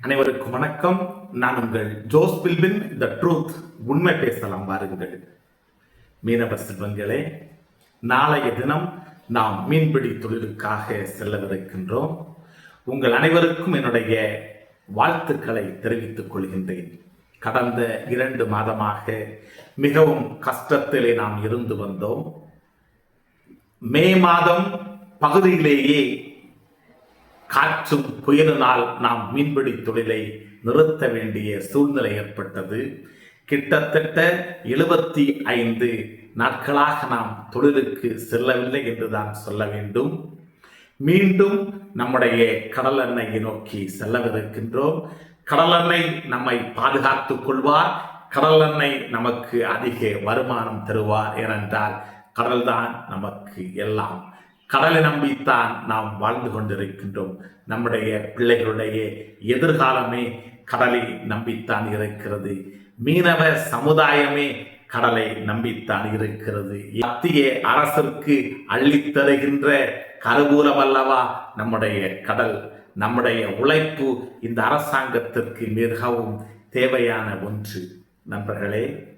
அனைவருக்கும் வணக்கம். நான் உங்கள் ஜோஸ் பில்பின். த ட்ரூத் உண்மை பேசலாம் வாருங்கள். மீனவ செல்வங்களே நாளைய தினம் நாம் மீன்பிடி தொழிலுக்காக செல்லவிருக்கின்றோம். உங்கள் அனைவருக்கும் என்னுடைய வாழ்த்துக்களை தெரிவித்துக் கொள்கின்றேன். கடந்த இரண்டு மாதமாக மிகவும் கஷ்டத்திலே நாம் இருந்து வந்தோம். மே மாதம் பகுதியிலேயே காற்றும் புயலினால் நாம் மீன்பிடி தொழிலை நிறுத்த வேண்டிய சூழ்நிலை ஏற்பட்டது. கிட்டத்தட்ட எழுபத்தி ஐந்து நாட்களாக நாம் தொழிலுக்கு செல்லவில்லை என்றுதான் சொல்ல வேண்டும். மீண்டும் நம்முடைய கடல் எண்ணெயை நோக்கி செல்லவிருக்கின்றோம். கடல் எண்ணெய் நம்மை பாதுகாத்துக் கொள்வார். கடல் எண்ணெய் நமக்கு அதிக வருமானம் தருவார் ஏனென்றால் கடல்தான் நமக்கு எல்லாம். கடலை நம்பித்தான் நாம் வாழ்ந்து கொண்டிருக்கின்றோம். நம்முடைய பிள்ளைகளுடைய எதிர்காலமே கடலை நம்பித்தான் இருக்கிறது. மீனவ சமுதாயமே கடலை நம்பித்தான் இருக்கிறது. மத்திய அரசிற்கு அள்ளித் தருகின்ற கருவூலம் அல்லவா நம்முடைய கடல். நம்முடைய உழைப்பு இந்த அரசாங்கத்திற்கு மிகவும் தேவையான ஒன்று. நண்பர்களே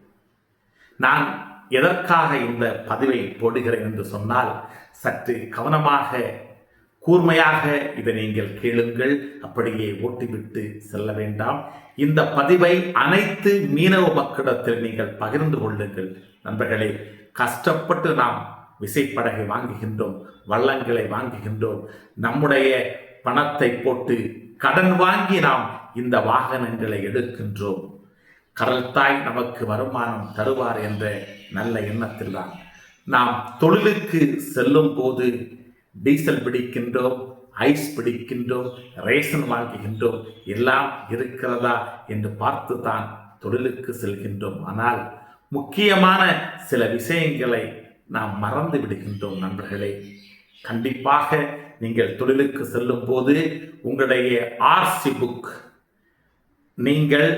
நான் எதற்காக இந்த பதிவை போடுகிறேன் என்று சொன்னால் சற்று கவனமாக கூர்மையாக இதை நீங்கள் கேளுங்கள். அப்படியே ஓட்டிவிட்டு செல்ல வேண்டாம். இந்த பதிவை அனைத்து மீனவ மக்களிடத்தில் நீங்கள் பகிர்ந்து கொள்ளுங்கள். நண்பர்களே கஷ்டப்பட்டு நாம் விசைப்படகை வாங்குகின்றோம் வள்ளங்களை வாங்குகின்றோம். நம்முடைய பணத்தை போட்டு கடன் வாங்கி நாம் இந்த வாகனங்களை எடுக்கின்றோம். கடல்தாய் நமக்கு வருமானம் தருவார் என்ற நல்ல எண்ணத்தில் தான் நாம் தொழிலுக்கு செல்லும் போது டீசல் பிடிக்கின்றோம் ஐஸ் பிடிக்கின்றோம் ரேஷன் வாங்குகின்றோம் எல்லாம் இருக்கிறதா என்று பார்த்து தான் தொழிலுக்கு செல்கின்றோம். ஆனால் முக்கியமான சில விஷயங்களை நாம் மறந்து விடுகின்றோம் நண்பர்களே. கண்டிப்பாக நீங்கள் தொழிலுக்கு செல்லும் போது உங்களுடைய ஆர்சி புக் நீங்கள்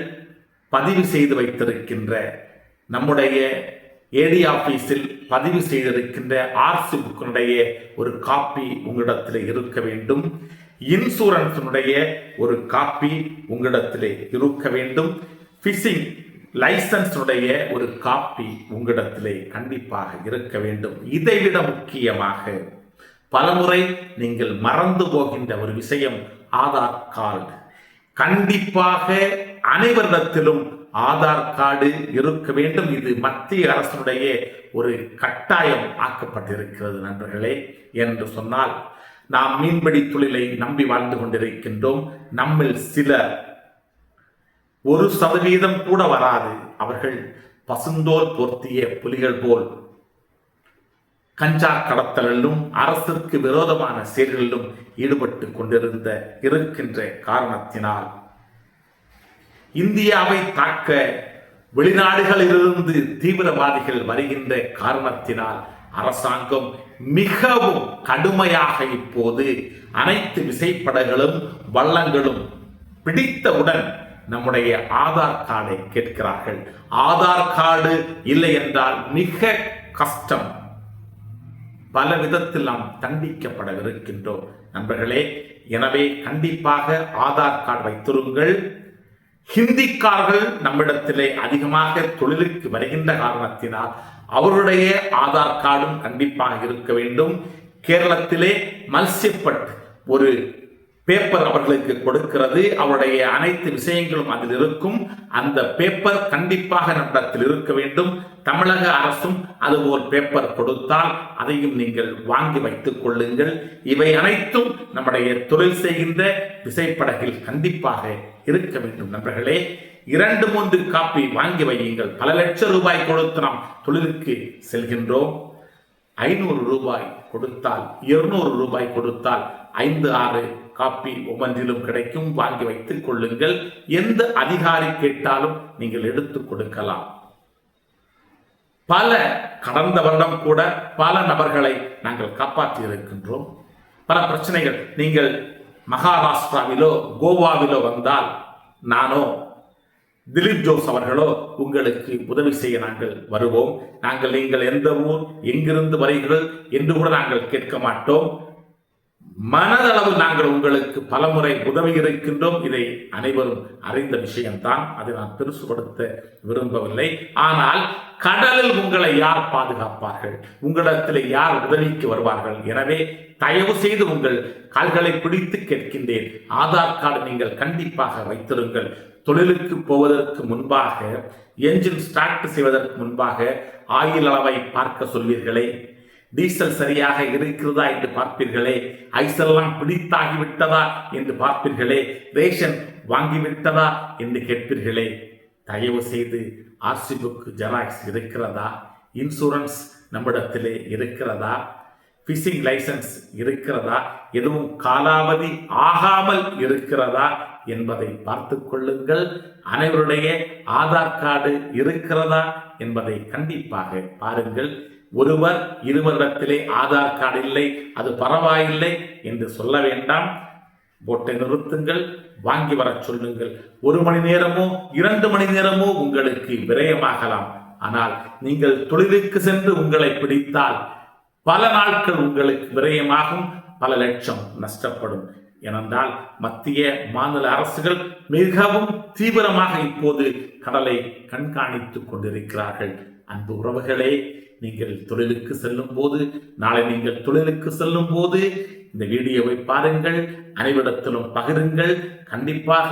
பதிவு செய்து வைத்திருக்கின்ற நம்முடைய ஏடி ஆஃபீஸில் பதிவு செய்திருக்கின்ற ஆர்சி புக்கினுடைய ஒரு காப்பி உங்களிடத்தில் இருக்க வேண்டும். இன்சூரன்ஸினுடைய ஒரு காப்பி உங்களிடத்தில் இருக்க வேண்டும். ஃபிஷிங் லைசன்ஸுடைய ஒரு காப்பி உங்களிடத்திலே கண்டிப்பாக இருக்க வேண்டும். இதைவிட முக்கியமாக பலமுறை நீங்கள் மறந்து போகின்ற ஒரு விஷயம் ஆதார் கார்டு. கண்டிப்பாக அனைவரிடத்திலும் ஆதார் கார்டு இருக்க வேண்டும். இது மத்திய அரசுடைய ஒரு கட்டாயம் ஆக்கப்பட்டிருக்கிறது நண்பர்களே என்று சொன்னால் நாம் மீன்பிடி தொழிலை நம்பி வாழ்ந்து கொண்டிருக்கின்றோம். நம்மில் சிலர் ஒரு சதவீதம் கூட வராது. அவர்கள் பசுந்தோல் பொருத்திய புலிகள் போல் கஞ்சா கடத்தலிலும் அரசிற்கு விரோதமான செயல்களிலும் ஈடுபட்டு கொண்டிருந்த இருக்கின்ற காரணத்தினால் இந்தியாவை தாக்க வெளிநாடுகளிலிருந்து தீவிரவாதிகள் வருகின்ற காரணத்தினால் அரசாங்கம் மிகவும் கடுமையாக இப்போது அனைத்து விசைப்படகளும் வள்ளங்களும் பிடித்தவுடன் நம்முடைய ஆதார் கார்டை கேட்கிறார்கள். ஆதார் கார்டு இல்லை என்றால் மிக கஷ்டம். பல விதத்தில் நாம் தண்டிக்கப்படவிருக்கின்றோம். நண்பர்களே எனவே கண்டிப்பாக ஆதார் கார்டு வைத்திருங்கள். ஹிந்திக்காரர்கள் நம்மிடத்திலே அதிகமாக தொழிலுக்கு வருகின்ற காரணத்தினால் அவருடைய ஆதார் கார்டும் கண்டிப்பாக இருக்க வேண்டும். கேரளத்திலே மல்சிப்பட் ஒரு பேப்பர் அவர்களுக்கு கொடுக்கிறது. அவருடைய அனைத்து விஷயங்களும் அதில் இருக்கும். அந்த பேப்பர் கண்டிப்பாக நம்மிடத்தில் இருக்க வேண்டும். தமிழக அரசும் அது ஒரு பேப்பர் கொடுத்தால் அதையும் நீங்கள் வாங்கி வைத்துக் கொள்ளுங்கள். இவை அனைத்தும் நம்முடைய தொழில் செய்கின்ற விசைப்படகில் கண்டிப்பாக இருக்க வேண்டும் நண்பர்களே. இரண்டு மூன்று காப்பி வாங்கி வையுங்கள். பல லட்சம் ரூபாய் கொடுத்து நாம் தொழிலுக்கு செல்கின்றோம். ஐநூறு ரூபாய் கொடுத்தால் இருநூறு ரூபாய் கொடுத்தால் ஐந்து ஆறு காப்பி ஒவ்வொன்றிலும் கிடைக்கும். வாங்கி வைத்துக் கொள்ளுங்கள். எந்த அதிகாரி கேட்டாலும் நீங்கள் எடுத்துக் கொடுக்கலாம். பல கடந்த வருடம் கூட பல நபர்களை நாங்கள் காப்பாற்றி இருக்கின்றோம் பல பிரச்சனைகள். நீங்கள் மகாராஷ்டிராவிலோ கோவாவிலோ வந்தால் நானோ திலீப் ஜோஸ் அவர்களோ உங்களுக்கு உதவி செய்ய நாங்கள் வருவோம். நாங்கள் நீங்கள் எந்த ஊர் எங்கிருந்து வருகிறீர்கள் என்று கூட நாங்கள் கேட்க மாட்டோம். மனதளவு நாங்கள் உங்களுக்கு பலமுறை உதவி இருக்கின்றோம். இதை அனைவரும் அறிந்த விஷயம்தான். அதை நான் பெருசுபடுத்த விரும்பவில்லை. ஆனால் கடலில் உங்களை யார் பாதுகாப்பார்கள்? உங்களிடத்தில் யார் உதவிக்கு வருவார்கள்? எனவே தயவு செய்து உங்கள் கால்களை பிடித்து கேட்கின்றேன். ஆதார் கார்டு நீங்கள் கண்டிப்பாக வைத்திருங்கள். தொழிலுக்கு போவதற்கு முன்பாக என்ஜின் ஸ்டார்ட் செய்வதற்கு முன்பாக ஆயில் அளவை பார்க்க சொல்வீர்களே. டீசல் சரியாக இருக்கிறதா என்று பார்ப்பீர்களே. ஐசெல்லாம் பிடித்தாகிவிட்டதா என்று பார்ப்பீர்களே. ரேஷன் வாங்கிவிட்டதா என்று கேட்பீர்களே. தயவு செய்து ஆர்சி புக் ஜெராக்ஸ் இருக்கிறதா? இன்சூரன்ஸ் நம்மிடத்திலே இருக்கிறதா? ஃபிஷிங் லைசன்ஸ் இருக்கிறதா? எதுவும் காலாவதி ஆகாமல் இருக்கிறதா? என்பதை பார்த்து கொள்ளுங்கள். அனைவருடைய ஆதார் கார்டு இருக்கிறதா என்பதை கண்டிப்பாக பாருங்கள். ஒருவர் இருவரிடத்திலே ஆதார் கார்டு இல்லை அது பரவாயில்லை என்று சொல்ல வேண்டாம். போட்டை நிறுத்துங்கள் வாங்கி வரச் சொல்லுங்கள். ஒரு மணி நேரமோ இரண்டு மணி நேரமோ உங்களுக்கு விரயமாகலாம். ஆனால் நீங்கள் தொழிலுக்கு சென்று உங்களை பிடித்தால் பல நாட்கள் உங்களுக்கு விரயமாகும் பல லட்சம் நஷ்டப்படும். ஏனென்றால் மத்திய மாநில அரசுகள் மிகவும் தீவிரமாக இப்போது கடலை கண்காணித்துக் கொண்டிருக்கிறார்கள். அன்பு உறவுகளே நீங்கள் தொழிலுக்கு செல்லும் போது நாளை நீங்கள் தொழிலுக்கு செல்லும் போது இந்த வீடியோவை பாருங்கள் அனைவரிடத்திலும் பகிருங்கள். கண்டிப்பாக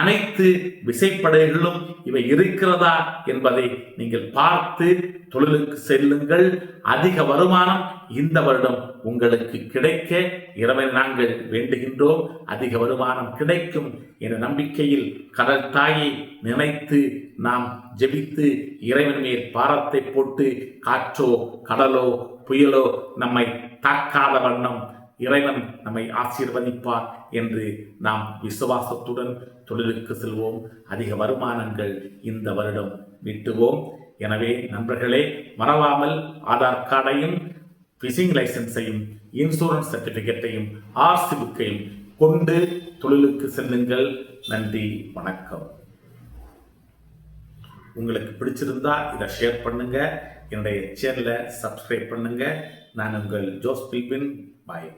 அனைத்து விசைப்படைகளும் இவை இருக்கிறதா என்பதை நீங்கள் பார்த்து தொழிலுக்கு செல்லுங்கள். அதிக வருமானம் இந்த வருடம் உங்களுக்கு கிடைக்க இறைவன் நாங்கள் வேண்டுகின்றோம். அதிக வருமானம் கிடைக்கும் என்ற நம்பிக்கையில் கடல் தாயை நினைத்து நாம் ஜெபித்து இறைவன் மேல் பாரத்தை போட்டு காற்றோ கடலோ புயலோ நம்மை தாக்காத வண்ணம் இறைவன் நம்மை ஆசீர்வதிப்பார் என்று நாம் விசுவாசத்துடன் தொழிலுக்கு செல்வோம். அதிக வருமானங்கள் இந்த வருடம் விட்டுவோம் எனவே நண்பர்களே மறவாமல் ஆதார் கார்டையும் ஃபிஷிங் லைசன்ஸையும் இன்சூரன்ஸ் சர்டிஃபிகேட்டையும் ஆர்சி புக்கையும் கொண்டு தொழிலுக்கு செல்லுங்கள். நன்றி வணக்கம். உங்களுக்கு பிடிச்சிருந்தா இதை ஷேர் பண்ணுங்க. என்னுடைய சேனலை சப்ஸ்கிரைப் பண்ணுங்க. நான் உங்கள் ஜோஸ் பில்பின். பாய்